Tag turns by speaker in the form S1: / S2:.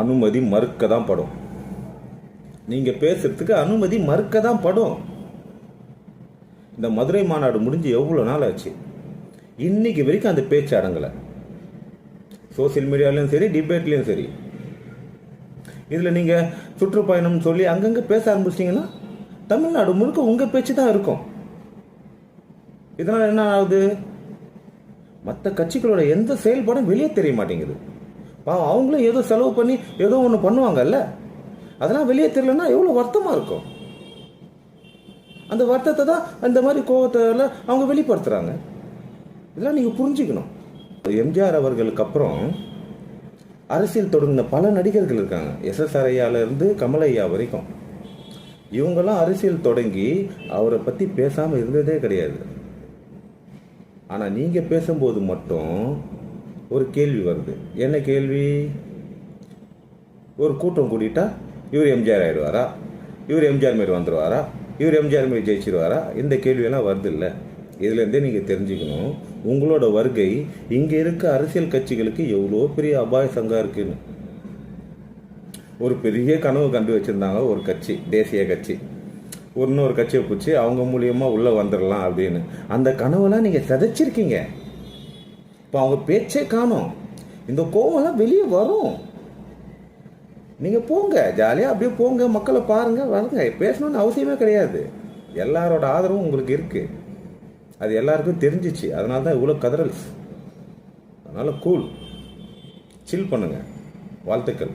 S1: அனுமதி மறுக்க தான் படும். நீங்கள் பேசுறதுக்கு அனுமதி மறுக்க தான் படும். இந்த மதுரை மாநாடு முடிஞ்சு எவ்வளோ நாள் ஆச்சு? இன்னைக்கு வரைக்கும் அந்த பேச்சு அடங்கலை. சோசியல் மீடியாலையும் சரி டிபேட்லேயும் சரி. இதில் நீங்கள் சுற்றுப்பயணம் சொல்லி அங்கங்கே பேச ஆரம்பிச்சிட்டிங்கன்னா தமிழ்நாடு முழுக்க உங்கள் பேச்சு தான் இருக்கும். இதனால் என்ன ஆகுது? மற்ற கட்சிகளோட எந்த செயல்பாடும் வெளியே தெரிய மாட்டேங்குது. பாவம் அவங்களும் ஏதோ செலவு பண்ணி ஏதோ ஒன்று பண்ணுவாங்கல்ல? அதெல்லாம் வெளியே தெரியலன்னா எவ்வளோ வருத்தமாக இருக்கும். அந்த வருத்தத்தை தான் அந்த மாதிரி கோபத்தில் அவங்க வெளிப்படுத்துகிறாங்க இதெல்லாம் நீங்கள் புரிஞ்சுக்கணும். எம்ஜிஆர் அவர்களுக்கு அப்புறம் அரசியல் தொடங்கின பல நடிகர்கள் இருக்காங்க. எஸ்எஸ்ஆர் ஐயாவிலேருந்து கமல் ஐயா வரைக்கும். இவங்கெல்லாம் அரசியல் தொடங்கி அவரை பற்றி பேசாமல் இருந்ததே கிடையாது. ஆனால் நீங்கள் பேசும்போது மட்டும் ஒரு கேள்வி வருது. என்ன கேள்வி? ஒரு கூட்டம் கூட்டிட்டா இவர் எம்ஜிஆர் ஆயிடுவாரா? இவர் எம்ஜிஆர் மாரி வந்துடுவாரா இவர் எம்ஜிஆர் மாரி ஜெயிச்சிருவாரா? இந்த கேள்வியெல்லாம் வருது இல்லை இதுலேருந்தே நீங்கள் தெரிஞ்சுக்கணும் உங்களோட வருகை இங்கே இருக்க அரசியல் கட்சிகளுக்கு எவ்வளோ பெரிய அபாய சங்கம் இருக்குன்னு. ஒரு பெரிய கனவு கண்டு வச்சுருந்தாங்க ஒரு கட்சி தேசிய கட்சி. ஒரு இன்னொரு கட்சியை பிடிச்சி அவங்க மூலியமாக உள்ளே வந்துடலாம் அப்படின்னு. அந்த கனவெல்லாம் நீங்கள் சிதைச்சிருக்கீங்க. இப்போ அவங்க பேச்சே காணும். இந்த கோவம்லாம் வெளியே வரும். நீங்கள் போங்க ஜாலியாக அப்படியே போங்க மக்களை பாருங்கள் வருங்க பேசணும்னு அவசியமே கிடையாது. எல்லாரோட ஆதரவும் உங்களுக்கு இருக்குது அது எல்லாருக்கும் தெரிஞ்சிச்சு. அதனால தான் இவ்வளோ கதறல். அதனால் கூல் சில் பண்ணுங்கள் வாழ்த்துக்கள்.